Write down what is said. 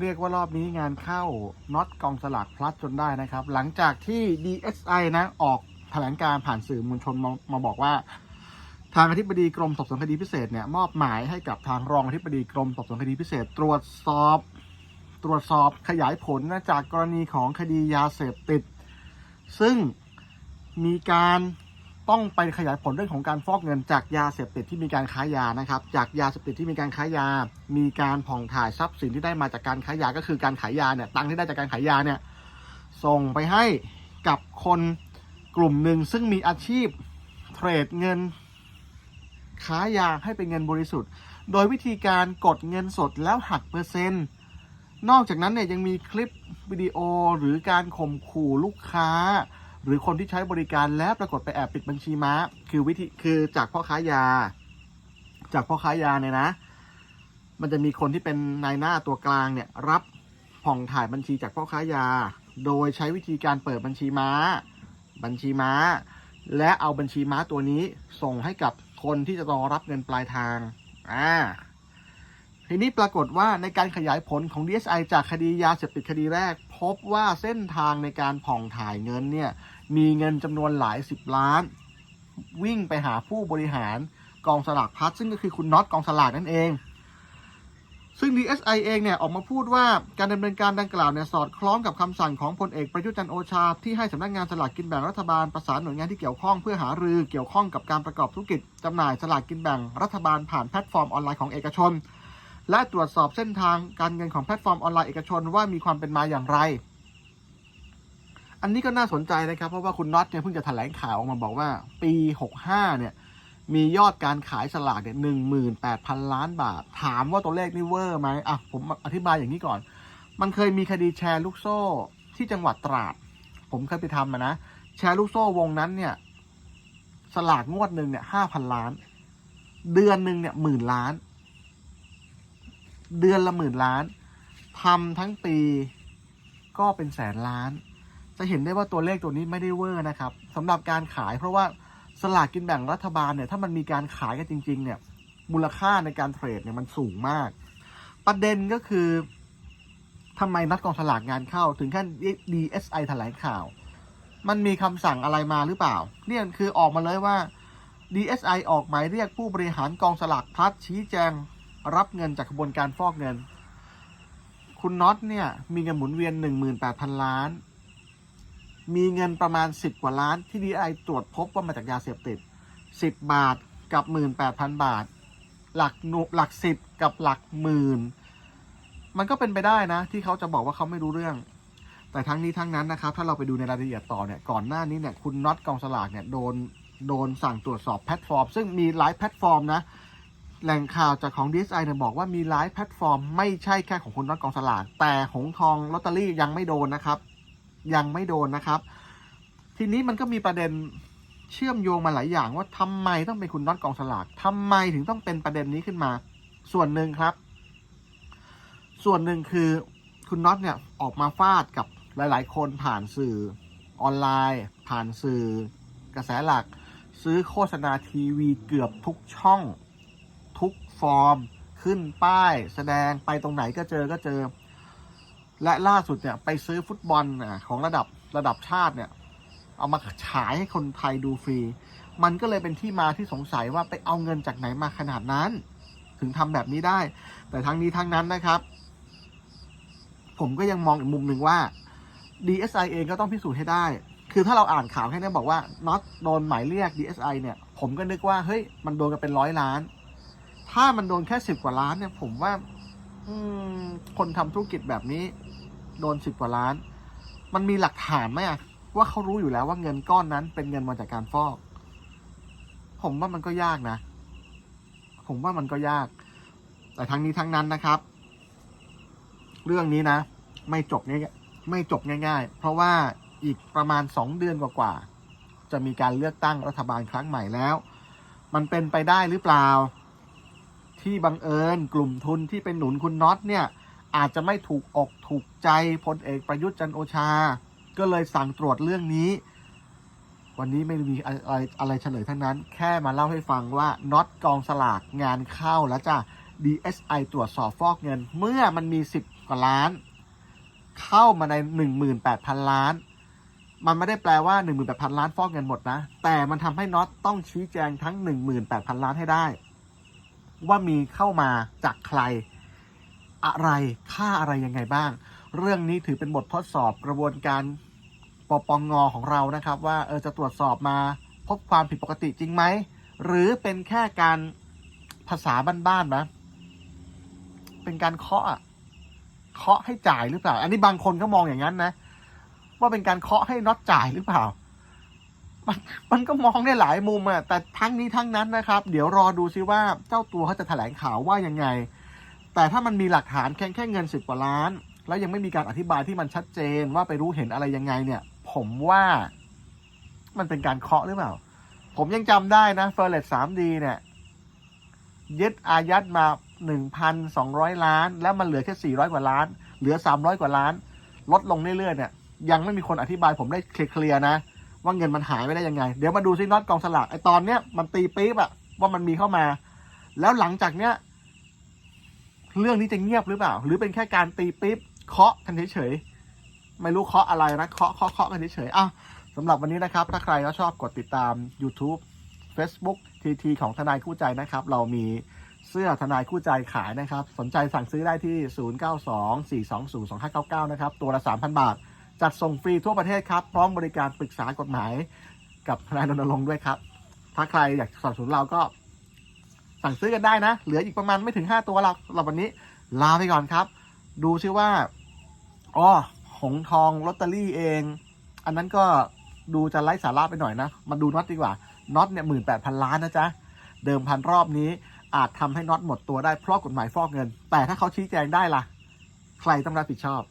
เรียกว่ารอบนี้งานเข้าน็อตกองสลากพลัดจนได้นะครับ หลังจากที่ DSI นะออกแถลงการผ่านสื่อมวลชนมามาบอกว่า ทางอธิบดีกรมสอบสวนคดีพิเศษเนี่ยมอบหมายให้กับทางรองอธิบดีกรมสอบสวนคดีพิเศษ ตรวจสอบ ตรวจสอบขยายผลนะจากกรณีของคดียาเสพติด ซึ่งมีการ ต้องไปขยายผลเรื่องของการฟอกเงินจากยาเสพติดที่มีการค้ายานะครับ จากยาเสพติดที่มีการค้ายา มีการผ่องถ่ายทรัพย์สินที่ได้มาจากการค้ายาก็คือการขายยาเนี่ยตังค์ที่ได้จากการขายยาเนี่ยส่งไปให้กับคนกลุ่มหนึ่งซึ่งมีอาชีพเทรดเงินค้ายาให้เป็นเงินบริสุทธิ์ โดยวิธีการกดเงินสดแล้วหักเปอร์เซ็นต์นอกจากนั้นเนี่ยยังมีคลิปวิดีโอหรือการข่มขู่ลูกค้า หรือคนที่ใช้บริการแล้วปรากฏไปแอบปิดบัญชีม้า คือวิธีคือจากพ่อค้ายา จากพ่อค้ายาเนี่ยนะ มันจะมีคนที่เป็นนายหน้าตัวกลางเนี่ย รับผ่องถ่ายบัญชีจากพ่อค้ายา โดยใช้วิธีการเปิดบัญชีม้า บัญชีม้า และเอาบัญชีม้าตัวนี้ส่งให้กับคนที่จะรอรับเงินปลายทาง อ่า ทีนี้ปรากฏว่าในการขยายผลของ DSI จากคดียาเสพติดคดีแรก พบว่าเส้นทางในการผ่องถ่ายเงินเนี่ยมีเงินจำนวนหลายสิบล้าน วิ่งไปหาผู้บริหารกองสลากพัดซึ่งก็คือคุณน็อตกองสลากนั่นเอง ซึ่ง DSI เองเนี่ยออกมาพูดว่าการดำเนินการดังกล่าวเนี่ยสอดคล้องกับคำสั่งของพลเอกประยุทธ์จันโอชา ที่ให้สำนักงานสลากกินแบ่งรัฐบาลประสานหน่วยงานที่เกี่ยวข้องเพื่อหารือเกี่ยวข้องกับการประกอบธุรกิจจำหน่ายสลากกินแบ่งรัฐบาลผ่านแพลตฟอร์มออนไลน์ของเอกชน และตรวจสอบเส้นทางการเงินของแพลตฟอร์มออนไลน์เอกชนว่ามีความเป็นมาอย่างไร อันนี้ก็น่าสนใจนะครับ เพราะว่าคุณน็อตเนี่ยเพิ่งจะแถลงข่าวออกมาบอกว่าปี 65 เนี่ยมียอดการขายสลากเนี่ยหนึ่งหมื่นแปดพันล้านบาท ถามว่าตัวเลขนี่เวอร์ไหมอะผมอธิบายอย่างนี้ก่อน มันเคยมีคดีแชร์ลูกโซ่ที่จังหวัดตราด ผมเคยไปทำมานะ แชร์ลูกโซ่วงนั้นเนี่ย สลากงวดหนึ่งเนี่ยห้าพันล้าน เดือนหนึ่งเนี่ยหมื่นล้าน เดือนละหมื่นล้านทำทั้งปีก็เป็นแสนล้าน จะเห็นได้ว่าตัวเลขตัวนี้ไม่ได้เวอร์นะครับสำหรับการขายเพราะว่าสลากกินแบ่งรัฐบาลเนี่ยถ้ามันมีการขายกันจริง ๆ เนี่ย มูลค่าในการเทรดเนี่ยมันสูงมาก ประเด็นก็คือทำไมนัดกองสลากงานเข้าถึงขั้น DSI แถลงข่าว มันมีคำสั่งอะไรมาหรือเปล่า เนี่ยคือออกมาเลยว่า DSI ออกหมายเรียกผู้บริหารกองสลากพลัดชี้แจง รับเงินจากกระบวนการฟอกเงิน คุณน็อตเนี่ยมีเงินหมุนเวียน 18,000 ล้าน มีเงินประมาณ 10 กว่าล้านที่ดีไอตรวจพบว่ามาจากยาเสพติด 10 บาทกับ 18,000 บาท หลักหนุหลัก10กับหลักหมื่น มันก็เป็นไปได้นะ ที่เขาจะบอกว่าเขาไม่รู้เรื่อง แต่ทั้งนี้ทั้งนั้นนะครับ ถ้าเราไปดูในรายละเอียดต่อเนี่ยก่อนหน้านี้เนี่ยคุณน็อตกองสลากเนี่ยโดนโดนสั่งตรวจสอบแพลตฟอร์ม ซึ่งมีหลายแพลตฟอร์มนะ แหล่งข่าวจากของ DSI เนี่ยบอกว่ามีหลายแพลตฟอร์ม ไม่ใช่แค่ของคุณน็อตกองสลากแต่หงทองลอตเตอรี่ยังไม่โดนนะครับ ยังไม่โดนนะครับ ทีนี้มันก็มีประเด็นเชื่อมโยงมาหลายอย่างว่าทำไมต้องเป็นคุณน็อตกองสลากทำไมถึงต้องเป็นประเด็นนี้ขึ้นมา ส่วนหนึ่งครับ ส่วนหนึ่งคือคุณน็อตเนี่ยออกมาฟาดกับหลาย ๆ คนผ่านสื่อออนไลน์ ผ่านสื่อกระแสหลัก ซื้อโฆษณาทีวีเกือบทุกช่อง ฟอร์ม ขึ้นป้าย แสดงไปตรงไหนก็เจอก็เจอ และล่าสุดเนี่ยไปซื้อฟุตบอลน่ะของระดับระดับชาติเนี่ย เอามาฉายให้คนไทยดูฟรี มันก็เลยเป็นที่มาที่สงสัยว่าไปเอาเงินจากไหนมาขนาดนั้น ถึงทำแบบนี้ได้ แต่ทั้งนี้ทั้งนั้นนะครับ ผมก็ยังมองอีกมุมหนึ่งว่า DSI เองก็ต้องพิสูจน์ให้ได้ คือถ้าเราอ่านข่าวแค่นี้บอกว่าน็อตโดนหมายเรียก DSI เนี่ย ผมก็นึกว่า เฮ้ย มันโดนกันเป็นร้อยล้าน ถ้ามันโดนแค่สิบกว่าล้านเนี่ยผมว่า อืมคนทำธุรกิจแบบนี้ โดนสิบกว่าล้าน มันมีหลักฐานไหมอะว่าเขารู้อยู่แล้วว่าเงินก้อนนั้น เป็นเงินมาจากการฟอก ผมว่ามันก็ยากนะ ผมว่ามันก็ยาก แต่ทั้งนี้ทั้งนั้นนะครับ เรื่องนี้นะ ไม่จบง่ายไม่จบง่าย ๆ เพราะว่าอีกประมาณสองเดือนกว่าๆจะมีการเลือกตั้งรัฐบาลครั้งใหม่แล้ว มันเป็นไปได้หรือเปล่า ที่บังเอิญกลุ่มทุนที่เป็นหนุนคุณน็อตเนี่ยอาจจะไม่ถูกอกถูกใจพลเอกประยุทธ์จันโอชา ก็เลยสั่งตรวจเรื่องนี้ วันนี้ไม่มีอะไรอะไรเฉลยทั้งนั้น แค่มาเล่าให้ฟังว่าน็อตกองสลากงานเข้าแล้วจ้ะ DSI ตรวจสอบฟอกเงิน เมื่อมันมี 10 กว่าล้าน เข้ามาใน 18,000 ล้าน มันไม่ได้แปลว่า 18,000 ล้านฟอกเงินหมดนะ แต่มันทำให้น็อตต้องชี้แจงทั้ง 18,000 ล้านให้ได้ ว่ามีเข้ามาจากใคร อะไรค่าอะไรยังไงบ้าง เรื่องนี้ถือเป็นบททดสอบกระบวนการปปงงของเรานะครับ ว่าเออจะตรวจสอบมาพบความผิดปกติจริงไหม หรือเป็นแค่การภาษาบ้านๆนะเป็นการเคาะเคาะให้จ่ายหรือเปล่า อันนี้บางคนก็มองอย่างนั้นนะ ว่าเป็นการเคาะให้น็อตจ่ายหรือเปล่า มันมันก็มองได้หลายมุมอะแต่ทั้งนี้ทั้งนั้นนะครับ เดี๋ยวรอดูซิว่าเจ้าตัวเขาจะแถลงข่าวว่ายังไง แต่ถ้ามันมีหลักฐานแค่แค่เงินสิบกว่าล้าน แล้วยังไม่มีการอธิบายที่มันชัดเจนว่าไปรู้เห็นอะไรยังไงเนี่ย ผมว่ามันเป็นการเคาะหรือเปล่า ผมยังจำได้นะเฟอร์เรตสามดีเนี่ยยึดอายัดมาหนึ่งพันสองร้อยล้าน แล้วมันเหลือแค่สี่ร้อยกว่าล้าน เหลือสามร้อยกว่าล้าน ลดลงเรื่อยๆเนี่ย ยังไม่มีคนอธิบายผมได้เคลียร์ๆนะ ว่าเงินมันหายไปได้ยังไง เดี๋ยวมาดูซิน็อตกองสลากไอตอนเนี้ยมันตีปี๊บอะว่ามันมีเข้ามา แล้วหลังจากเนี้ยเรื่องนี้จะเงียบหรือเปล่า หรือเป็นแค่การตีปิ๊บเคาะกันเฉยๆไม่รู้เคาะอะไรนะเคาะเคาะเคาะกันเฉยๆอะสำหรับวันนี้นะครับ ถ้าใครก็ชอบกดติดตาม YouTube Facebook TT ของทนายคู่ใจนะครับ เรามีเสื้อทนายคู่ใจขายนะครับ สนใจสั่งซื้อได้ที่ 0924202599 นะครับ ตัวละ 3,000 บาท จัดส่งฟรีทั่วประเทศครับ พร้อมบริการปรึกษากฎหมายกับทนายรณรงค์ด้วยครับ ถ้าใครอยากสนับสนุนเราก็ สั่งซื้อกันได้นะ เหลืออีกประมาณไม่ถึง 5 ตัวหรอกสำหรับวันนี้ ลาไปก่อนครับ ดูซิว่าอ๋อหงทองลอตเตอรี่เอง อันนั้นก็ดูจะไร้สาระไปหน่อยนะ มาดูน็อตดีกว่าน็อตเนี่ยหมื่นแปดพันล้านนะจ๊ะ เดิมพันรอบนี้อาจทำให้น็อตหมดตัวได้เพราะกฎหมายฟอกเงิน แต่ถ้าเขาชี้แจงได้ล่ะ ใครต้องรับผิดชอบ